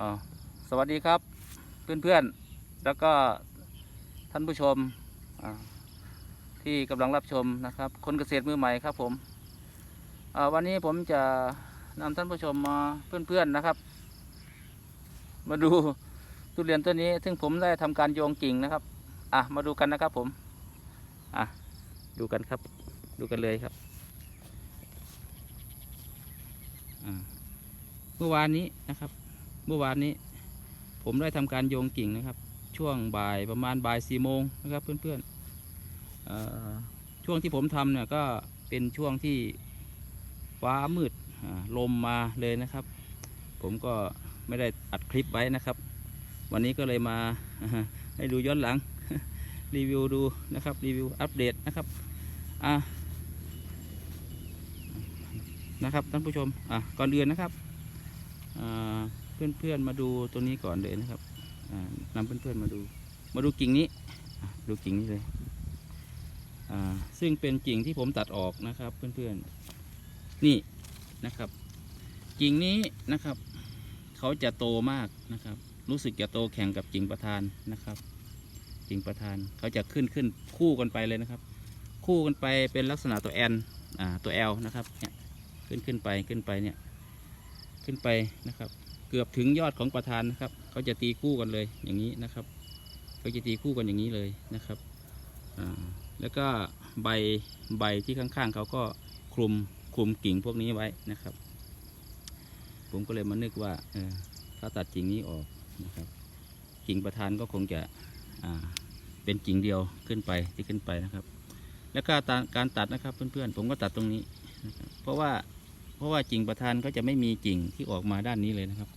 อสวัสดีครับเพื่อนๆ แล้วก็ท่านผู้ชมที่กำลังรับชมนะครับ คนเกษตรมือใหม่ครับผมวันนี้ผมจะนำท่านผู้ชมมาเพื่อนๆนะครับ มาดูทุเรียนต้นนี้ ซึ่งผมได้ทำการโยงกิ่งนะครับ อะมาดูกันนะครับผม อะดูกันครับ ดูกันเลยครับเมื่อวานนี้นะครับ มื่อวานนี้ ผมได้ทำการโยงกิ่งนะครับ ช่วงบ่ายประมาณบ่ายสี่โมงนะครับ เพื่อนๆช่วงที่ผมทำเนี่ยก็เป็นช่วงที่ฟ้ามืดลมมาเลยนะครับ ผมก็ไม่ได้อัดคลิปไว้นะครับ วันนี้ก็เลยมาให้ดูย้อนหลังรีวิวดูนะครับรีวิวอัปเดตนะครับอะนะครับท่านผู้ชมอะก่อนอื่นนะครับอ่า เพื่อนๆมาดูตัวนี้ก่อนเลยนะครับอ่านำเพื่อนๆมาดู มาดูกิ่งนี้ดูกิ่งนี้เลยอ่าซึ่งเป็นกิ่งที่ผมตัดออกนะครับเพื่อนๆนี่นะครับ กิ่งนี้นะครับ เขาจะโตมากนะครับ รู้สึกจะโตแข่งกับกิ่งประธานนะครับ กิ่งประธานเขาจะขึ้นขึ้นคู่กันไปเลยนะครับ คู่กันไปเป็นลักษณะตัวแอนตัวแอลนะครับเนี่ยขึ้นขึ้นไปขึ้นไปเนี่ยขึ้นไปนะครับ เกือบถึงยอดของประธานนะครับเขาจะตีคู่กันเลยอย่างนี้นะครับเขาจะตีคู่กันอย่างนี้เลยนะครับแล้วก็ใบใบที่ข้างๆเขาก็คลุมคลุมกิ่งพวกนี้ไว้นะครับ ผมก็เลยมานึกว่าถ้าตัดกิ่งนี้ออกนะครับ กิ่งประธานก็คงจะเป็นกิ่งเดียวขึ้นไปที่ขึ้นไปนะครับ แล้วก็ตาการตัดนะครับเพื่อนๆผมก็ตัดตรงนี้นะครับเพราะว่าเพราะว่ากิ่งประธานเขาจะไม่มีกิ่งที่ออกมาด้านนี้เลยนะครับ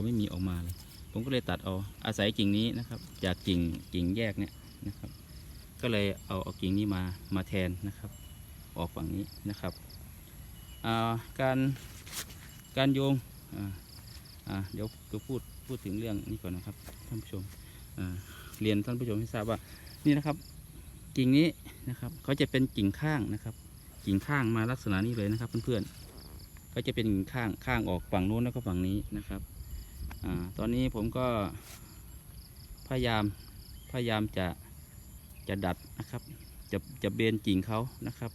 เขาไม่มีออกมาเลย ผมก็เลยตัดเอาอาศัยกิ่งนี้นะครับ จากกิ่งกิ่งแยกเนี่ยนะครับ ก็เลยเอาเอากิ่งนี้มามาแทนนะครับ ออกฝั่งนี้นะครับาการการโยงเดี๋ยวจะพูดพูดถึงเรื่องนี้ก่อนนะครับท่านผู้ชมเรียนท่านผู้ชมให้ทราบว่านี่นะครับ กิ่งนี้นะครับเขาจะเป็นกิ่งข้างนะครับ กิ่งข้างมาลักษณะนี้เลยนะครับ เพื่อนๆก็จะเป็นกิ่งข้างข้างออกฝั่งนู้นแล้วก็ฝั่งนี้นะครับ อตอนนี้ผมก็พยายามพยายามจะจะดัดนะครับ จะจะเบนกิ่งเขานะครับ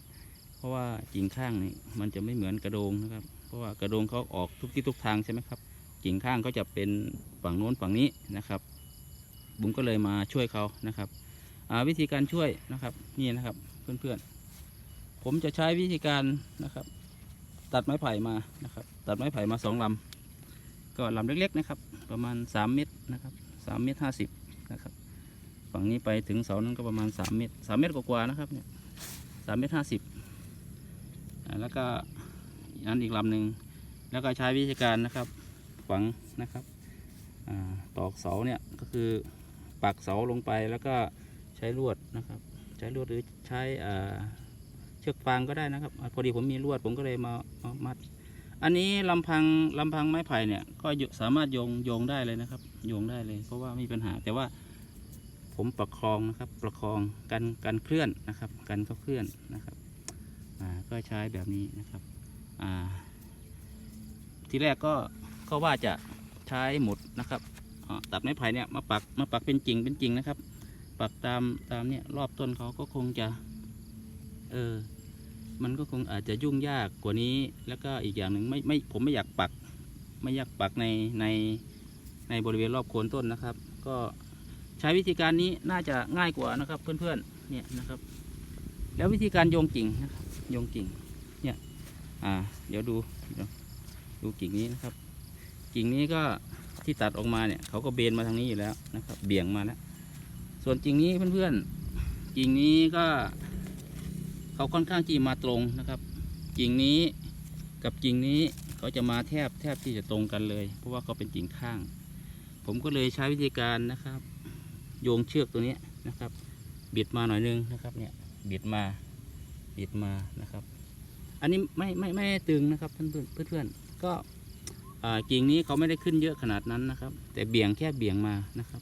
เพราะว่ากิ่งข้างนี่มันจะไม่เหมือนกระโดงนะครับ เพราะว่ากระโดงเขาออกทุกที่ทุกทางใช่ไหมครับกิ่งข้างก็จะเป็นฝั่งโน้นฝั่งนี้นะครับ บุ๋มก็เลยมาช่วยเขานะครับวิธีการช่วยนะครับนี่นะครับเพื่อนๆ ผมจะใช้วิธีการนะครับ ตัดไม้ไผ่มานะครับ ตัดไม้ไผ่มาสองลำ ก็ลำเล็กๆนะครับ ประมาณ 3 เมตรนะครับ3เมตรห้าสิบนะครับ ฝั่งนี้ไปถึงเสานั้นก็ประมาณ 3 เมตร 3 เมตรกว่าๆนะครับเนี่ยสามเมตรห้าสิบแล้วก็อันอีกลำหนึ่งแล้วก็ใช้วิธีการนะครับฝังนะครับอตอกเสาเนี่ยก็คือปักเสาลงไปแล้วก็ใช้ลวดนะครับ ใช้ลวดหรือใช้เชือกฟางก็ได้นะครับพอดีผมมีลวดผมก็เลยมามามัด อันนี้ลำพังลำพังไม้ไผ่เนี่ย ก็สามารถโยงโยงได้เลยนะครับ โยงได้เลย เพราะว่าไม่มีปัญหา แต่ว่าผมประคองนะครับ ประคองกันกันเคลื่อนนะครับ กันเขาเคลื่อนนะครับอ่าก็ใช้แบบนี้นะครับอ่าทีแรกก็ก็ว่าจะใช้หมุดนะครับตัดไม้ไผ่เนี่ยมาปักมาปักเป็นจริงเป็นจริงนะครับ ปักตามตามเนี่ยรอบต้นเขาก็คงจะ เออ มันก็คงอาจจะยุ่งยากกว่านี้ แล้วก็อีกอย่างหนึ่งไม่ไม่ผมไม่อยากปัก ไม่อยากปักในในในบริเวณรอบโคนต้นนะครับ ก็ใช้วิธีการนี้น่าจะง่ายกว่านะครับเพื่อนๆเนี่ยนะครับ แล้ววิธีการโยงกิ่งนะครับโยงกิ่งเนี่ยอ่าเดี๋ยวดูเดี๋ยวดูกิ่งนี้นะครับ กิ่งนี้ก็ที่ตัดออกมาเนี่ยเขาก็เบนมาทางนี้อยู่แล้วนะครับ เบี่ยงมาแล้วส่วนกิ่งนี้เพื่อนๆกิ่งนี้ก็ เขาค่อนข้างที่มาตรงนะครับ กิ่งนี้กับกิ่งนี้เขาจะมาแทบแทบที่จะตรงกันเลย เพราะว่าเขาเป็นกิ่งข้าง ผมก็เลยใช้วิธีการนะครับ โยงเชือกตัวนี้นะครับบิดมาหน่อยนึงนะครับเนี่ยบิดมาบิดมานะครับ อันนี้ไม่ไม่ไม่ตึงนะครับเพื่อนเพื่อนเพื่อนก็อ่ากิ่งนี้เขาไม่ได้ขึ้นเยอะขนาดนั้นนะครับ แต่เบี่ยงแค่เบี่ยงมานะครับ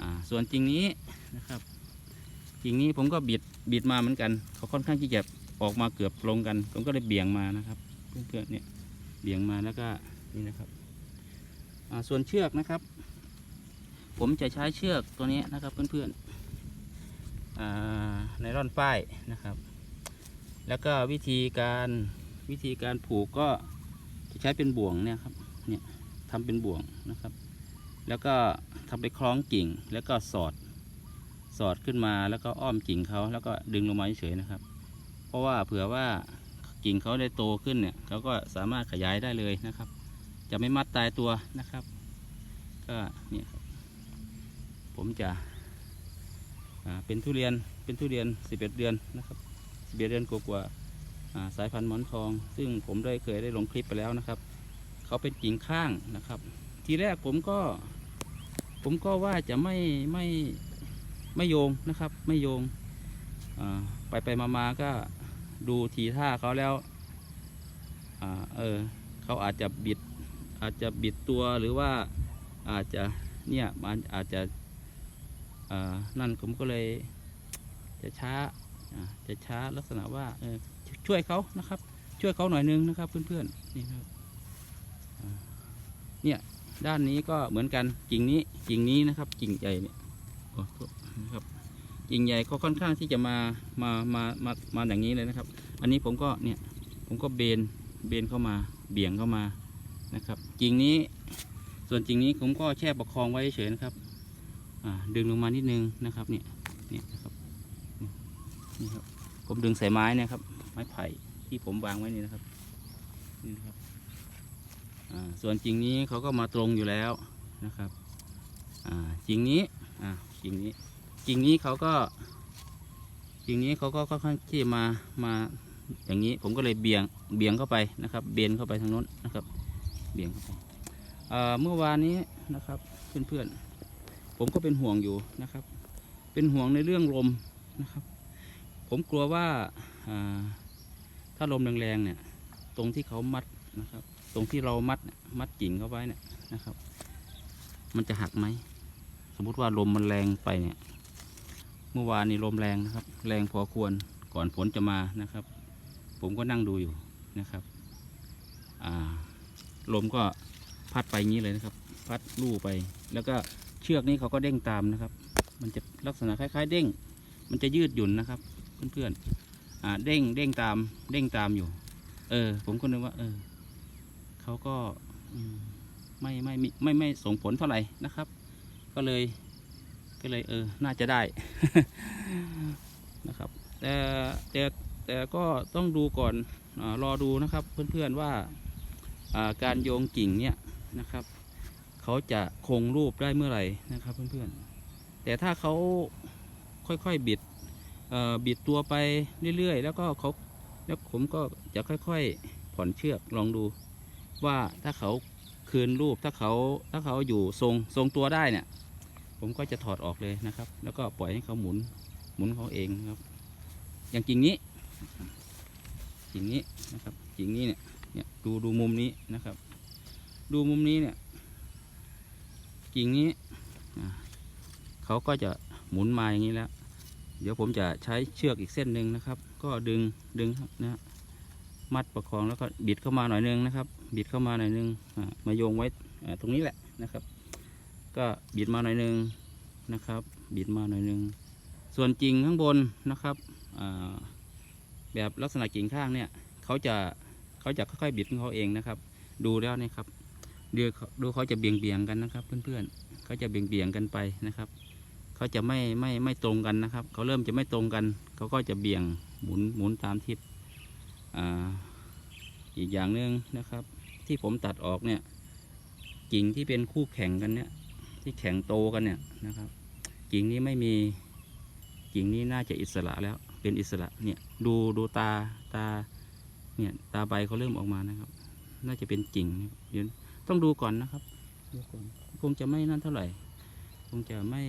อ่าส่วนจริงนี้นะครับ จริงนี้ผมก็บิดบิดมาเหมือนกัน เขาค่อนข้างที่จะออกมาเกือบตรงกัน ผมก็เลยเบี่ยงมานะครับ เพื่อนๆเนี่ยเบี่ยงมาแล้วก็นี่นะครับส่วนเชือกนะครับ ผมจะใช้เชือกตัวนี้นะครับเพื่อนๆอ่าไนร่อนป้ายนะครับ แล้วก็วิธีการวิธีการผูกก็จะใช้เป็นบ่วงเนี่ยครับเนี่ยทำเป็นบ่วงนะครับ แล้วก็ทำไปคล้องกิ่งแล้วก็สอด สอดขึ้นมาแล้วก็อ้อมกิ่งเขาแล้วก็ดึงลงมาเฉยๆนะครับ เพราะว่าเผื่อว่ากิ่งเขาได้โตขึ้นเนี่ยเขาก็สามารถขยายได้เลยนะครับ จะไม่มัดตายตัวนะครับ ก็เนี่ยครับผมจะเป็นทุเรียนเป็นทุเรียน 11 เดือนนะครับ11เดือนกว่าๆอ่าสายพันธุ์หมอนทอง ซึ่งผมได้เคยได้ลงคลิปไปแล้วนะครับเขาเป็นกิ่งข้างนะครับ ทีแรกผมก็ ผมก็ว่าจะไม่ไม่ ไม่โยงนะครับ ไม่โยงไปไปมามาก็ดูทีท่าเขาแล้วอเออเขาอาจจะบิด อาจจะบิดตัวหรือว่าอาจจะเนี่ยมันอาจจะนั่นผมก็เลยจะช้าจะช้าลักษณะว่าเออช่วยเขานะครับ ช่วยเขาหน่อยนึงนะครับ เพื่อนๆนี่ครับเนี่ยด้านนี้ก็เหมือนกันกิ่งนี้กิ่งนี้นะครับ กิ่งใหญ่เนี่ยโอ้โทษ กิ่งใหญ่ก็ค่อนข้างที่จะมามามามามาอย่างนี้เลยนะครับ อันนี้ผมก็เนี่ยผมก็เบนเบนเข้ามาเบี่ยงเข้ามานะครับกิ่งนี้ส่วนกิ่งนี้ผมก็แช่ประคองไว้เฉยนะครับดึงลงมานิดนึงนะครับเนี่ยเนี่ยนะครับนี่ครับผมดึงสายไม้นะครับ ไม้ไผ่ที่ผมวางไว้นี่นะครับนี่นะครับส่วนกิ่งนี้เขาก็มาตรงอยู่แล้วนะครับอ่ากิ่งนี้อ่ากิ่งนี้ กิ่งนี้เขาก็ กิ่งนี้เขาก็ค่อนข้างที่มามาอย่างนี้ผมก็เลยเบี่ยงเบี่ยงเข้าไปนะครับ เบนเข้าไปทางโน้นนะครับ เบี่ยงเข้าไปเมื่อวานนี้นะครับเพื่อนๆผมก็เป็นห่วงอยู่นะครับ เป็นห่วงในเรื่องลมนะครับ ผมกลัวว่าถ้าลมแรงๆเนี่ย ตรงที่เขามัดนะครับ ตรงที่เรามัดมัดกิ่งเข้าไว้เนี่ยนะครับ มันจะหักไหม สมมุติว่าลมมันแรงไปเนี่ย เมื่อวานนี้ลมแรงนะครับ แรงพอควรก่อนฝนจะมานะครับ ผมก็นั่งดูอยู่นะครับลมก็พัดไปงี้เลยนะครับ พัดลู่ไป แล้วก็เชือกนี้เขาก็เด้งตามนะครับ มันจะลักษณะคล้าย ๆ เด้ง มันจะยืดหยุ่นนะครับ เพื่อนๆเด้งเด้งตามเด้งตามอยู่ เออ ผมก็นึกว่า เออเขาก็อืมไม่ไม่ไม่ไม่ไม่ส่งผลเท่าไหร่นะครับ ก็เลย ก็เลยเออ น่าจะได้นะครับ แต่แต่แต่ก็ต้องดูก่อนอรอดูนะครับเพื่อนๆว่าาการโยงกิ่งเนี่ยนะครับเขาจะคงรูปได้เมื่อไหร่นะครับเพื่อนๆ แต่ถ้าเขาค่อยๆบิดบิดตัวไปเรื่อยๆ แล้วก็เขาแล้วผมก็จะค่อยๆผ่อนเชือกลองดูว่าถ้าเขาคืนรูปถ้าเขาถ้าเขาอยู่ทรงทรงตัวได้เนี่ย ผมก็จะถอดออกเลยนะครับ แล้วก็ปล่อยให้เขาหมุนหมุนเขาเองครับ อย่างกิ่งนี้กิ่งนี้นะครับกิ่งนี้เนี่ยเนี่ยดูดูมุมนี้นะครับ ดูมุมนี้เนี่ยกิ่งนี้เขาก็จะหมุนมาอย่างนี้แล้ว เดี๋ยวผมจะใช้เชือกอีกเส้นหนึ่งนะครับ ก็ดึงดึงครับนะฮะมัดประคองแล้วก็บิดเข้ามาหน่อยนึงนะครับ บิดเข้ามาหน่อยนึงมาโยงไว้ตรงนี้แหละนะครับ ก็บิดมาหน่อยนึงนะครับ บิดมาหน่อยนึง ส่วนกิ่งข้างบนนะครับแบบลักษณะกิ่งข้างเนี่ยเขาจะเขาจะค่อยๆบิดของเขาเองนะครับ ดูแล้วนี่ครับดูเขาดูเขาจะเบี่ยงเบี่ยงกันนะครับ เพื่อนๆเขาจะเบี่ยงเบี่ยงกันไปนะครับเขาจะไม่ไม่ไม่ตรงกันนะครับเขาเริ่มจะไม่ตรงกันเขาก็จะเบี่ยงหมุนหมุนตามทิศอ,อีกอย่างหนึ่งนะครับ ที่ผมตัดออกเนี่ยกิ่งที่เป็นคู่แข่งกันเนี่ย ที่แข่งโตกันเนี่ยนะครับ กิ่งนี้ไม่มีกิ่งนี้น่าจะอิสระแล้วเป็นอิสระเนี่ยดูดูตาตาเนี่ยตาใบเขาเริ่มออกมานะครับ น่าจะเป็นกิ่งเดี๋ยวต้องดูก่อนนะครับดูก่อนคงจะไม่นั่นเท่าไหร่ คงจะไม่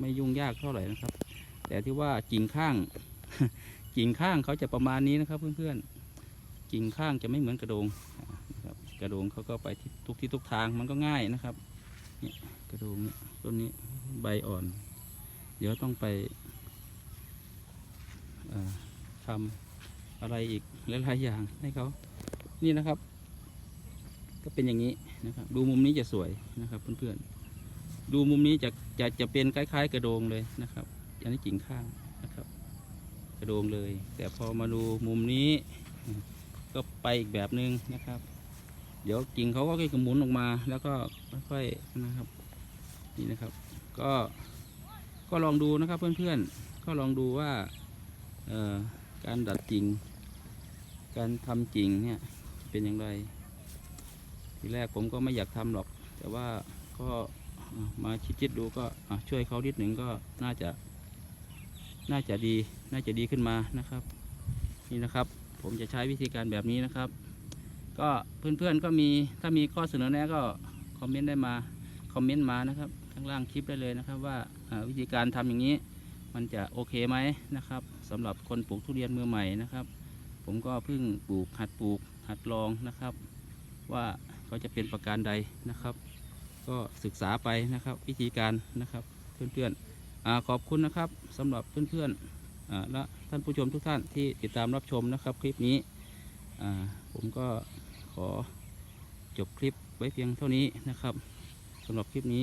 ไม่ยุ่งยากเท่าไหร่นะครับ แต่ที่ว่ากิ่งข้าง กิ่งข้างเขาจะประมาณนี้นะครับ เพื่อนๆกิ่งข้างจะไม่เหมือนกระโดงนะครับกระโดงเขาก็ไปทุกที่ทุกทางมันก็ง่ายนะครับเนี่ย กระโดงเนี่ยต้นนี้ใบอ่อน เดี๋ยวต้องไปทำอะไรอีกหลายๆอย่างให้เขา นี่นะครับ ก็เป็นอย่างนี้นะครับ ดูมุมนี้จะสวยนะครับเพื่อนๆ ดูมุมนี้จะจะจะเป็นคล้าย ๆ กระโดงเลยนะครับ อันนี้กิ่งข้างนะครับ กระโดงเลย แต่พอมาดูมุมนี้ ก็ไปอีกแบบหนึ่งนะครับ เดี๋ยวกิ่งเขาก็ค่อยๆหมุนออกมา แล้วก็ค่อยๆนะครับ นี่นะครับ ก็ก็ลองดูนะครับเพื่อนๆ ก็ลองดูว่าการดัดกิ่ง การทำกิ่งเนี่ยเป็นอย่างไร ทีแรกผมก็ไม่อยากทำหรอก แต่ว่าก็มาคิดๆดูก็ช่วยเขานิดหนึ่งก็น่าจะ น่าจะดี น่าจะดีขึ้นมานะครับ นี่นะครับ ผมจะใช้วิธีการแบบนี้นะครับ ก็เพื่อนๆก็มีถ้ามีข้อเสนอแนะก็คอมเมนต์ได้มา คอมเมนต์มานะครับ ข้างล่างคลิปได้เลยนะครับ ว่าวิธีการทำอย่างนี้ มันจะโอเคไหมนะครับสำหรับคนปลูกทุเรียนมือใหม่นะครับ ผมก็เพิ่งปลูกหัดปลูกหัดลองนะครับ ว่าเขาจะเป็นประการใดนะครับ ก็ศึกษาไปนะครับ วิธีการนะครับเพื่อนๆอขอบคุณนะครับสำหรับเพื่อนๆอ่าและท่านผู้ชมทุกท่านที่ติดตามรับชมนะครับคลิปนี้ผมก็ขอจบคลิปไว้เพียงเท่านี้นะครับสำหรับคลิปนี้